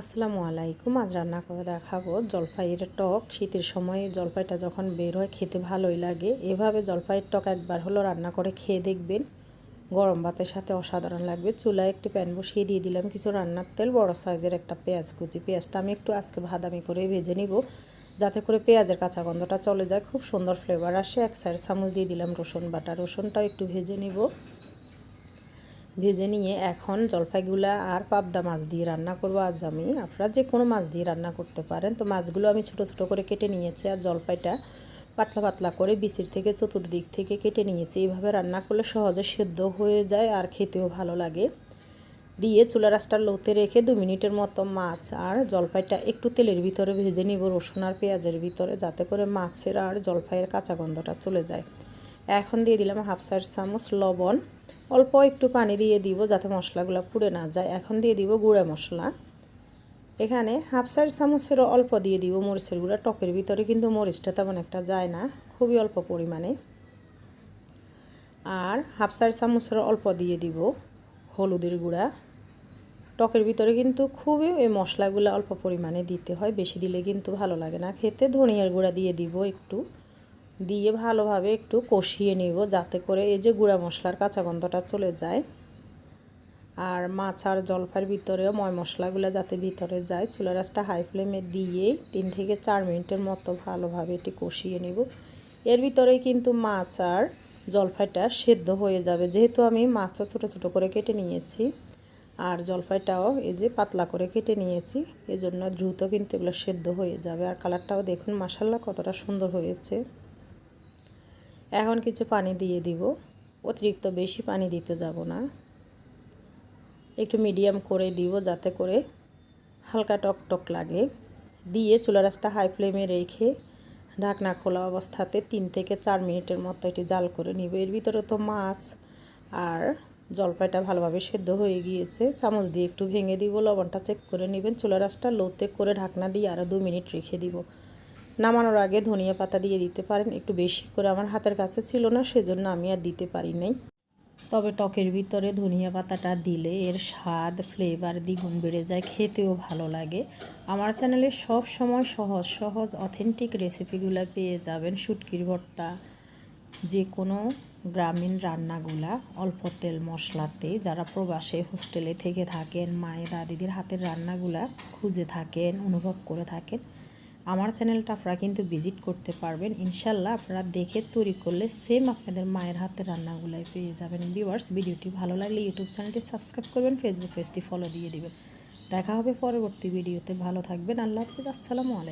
আসসালামু আলাইকুম। আজ রান্না করে দেখাবো জলপাইয়ের টক। শীতের সময় জলপাইটা যখন বের হয়, খেতে ভালোই লাগে। এভাবে জলপাইয়ের টক একবার হলো রান্না করে খেয়ে দেখবেন। গরম ভাতের সাথে অসাধারণ লাগবে। চুলায় একটি প্যান বসিয়ে দিয়ে দিলাম কিছু রান্নার তেল, বড় সাইজের একটা পেঁয়াজ কুচি। পেঁয়াজটা আমি একটু আজকে ভাদামি করে ভেজে নিব, যাতে করে পেঁয়াজের কাঁচা গন্ধটা চলে যায়। খুব সুন্দর ফ্লেভার আসে। এক সাইড চামচ দিয়ে দিলাম রসুন বাটা। রসুনটাও একটু ভেজে নিব। ভেজে নিয়ে এখন জলপাইগুলা আর পাবদা মাছ দিয়ে রান্না করব। আজ আমি, আপনারা যে কোনো মাছ দিয়ে রান্না করতে পারেন। তো মাছগুলো আমি ছোট ছোট করে কেটে নিয়েছি আর জলপাইটা পাতলা পাতলা করে বিচির থেকে চতুর্দিক থেকে কেটে নিয়েছি। এইভাবে রান্না করলে সহজে সেদ্ধ হয়ে যায় আর খেতেও ভালো লাগে। দিয়ে চুলা রাসটা লোতে রেখে দু মিনিটের মতো মাছ আর জলপাইটা একটু তেলের ভিতরে ভেজে নিব, রসুন আর পেঁয়াজের ভিতরে, যাতে করে মাছের আর জলপাইয়ের কাঁচা গন্ধটা চলে যায়। এখন দিয়ে দিলাম হাফ সাইড চামচ লবণ। অল্প একটু পানি দিয়ে দিব যাতে মশলাগুলো পুড়ে না যায়। এখন দিয়ে দিব গুঁড়া মশলা। এখানে হাফ সাইড চামচেরও অল্প দিয়ে দিব মরিচের গুঁড়া। টকের ভিতরে কিন্তু মরিচটা তেমন একটা যায় না, খুবই অল্প পরিমাণে। আর হাফ সাইড চামচেরও অল্প দিয়ে দিব হলুদের গুঁড়া। টকের ভিতরে কিন্তু খুবই এই মশলাগুলো অল্প পরিমাণে দিতে হয়, বেশি দিলে কিন্তু ভালো লাগে না। খেতে ধনিয়ার গুঁড়া দিয়ে দিব একটু। দিয়ে ভালোভাবে একটু কষিয়ে নিব যাতে করে এই যে গুঁড়া মশলার কাঁচা গন্ধটা চলে যায়। আর মাছ আর জলফার ভিতরেও ময় মশলাগুলো যাতে ভিতরে যায় চুলা রাসটা হাই ফ্লেমে দিয়ে তিন থেকে চার মিনিটের মতো ভালোভাবে এটি কষিয়ে নিব। এর ভিতরেই কিন্তু মাছ আর জলফাইটা সেদ্ধ হয়ে যাবে। যেহেতু আমি মাছটা ছোটো ছোটো করে কেটে নিয়েছি আর জলফাইটাও এই যে পাতলা করে কেটে নিয়েছি, এজন্য দ্রুত কিন্তু এগুলো সেদ্ধ হয়ে যাবে। আর কালারটাও দেখুন মাসাল্লা কতটা সুন্দর হয়েছে। এখন কিছু পানি দিয়ে দিব। অতিরিক্ত বেশি পানি দিতে যাব না। একটু মিডিয়াম করে দিব যাতে করে হালকা টক টক লাগে। দিয়ে চুলা রাসটা হাই ফ্লেমে রেখে ঢাকনা খোলা অবস্থাতে তিন থেকে চার মিনিটের মতো এটি জাল করে নিব। এর ভিতরে তো মাছ আর জলপাইটা ভালোভাবে সেদ্ধ হয়ে গিয়েছে। চামচ দিয়ে একটু ভেঙে দিব, লবণটা চেক করে নেবেন। চুলা রাসটা লোতে করে ঢাকনা দিয়ে আরও দু মিনিট রেখে দিব। নামানোর আগে ধনিয়া পাতা দিয়ে দিতে পারেন। একটু বেশি করে আমার হাতের কাছে ছিল না, সেজন্য আমি আর দিতে পারি নাই। তবে টকের ভিতরে ধনিয়া পাতাটা দিলে এর স্বাদ ফ্লেভার দ্বিগুণ বেড়ে যায়, খেতেও ভালো লাগে। আমার চ্যানেলে সব সময় সহজ সহজ অথেন্টিক রেসিপিগুলো পেয়ে যাবেন শুটকির ভর্তা। যে কোনো গ্রামীণ রান্নাগুলা অল্প তেল মশলাতে যারা প্রবাসে, হোস্টেলে থেকে থাকেন, মায়ের দাদিদের হাতের রান্নাগুলা খুঁজে থাকেন, অনুভব করে থাকেন আমার চ্যানেলটা আপনারা কিন্তু ভিজিট করতে পারবেন। ইনশাল্লাহ আপনারা দেখে তৈরি করলে সেম আপনাদের মায়ের হাতে রান্নাগুলাই পেয়ে যাবেন। ভিউয়ার্স ভিডিওটি ভালো লাগলে ইউটিউব চ্যানেলটি সাবস্ক্রাইব করবেন ফেসবুক পেজটি ফলো দিয়ে দেবেন। দেখা হবে পরবর্তী ভিডিওতে ভালো থাকবেন। আল্লাহ হাফিজ। আসসালামু আলাইকুম।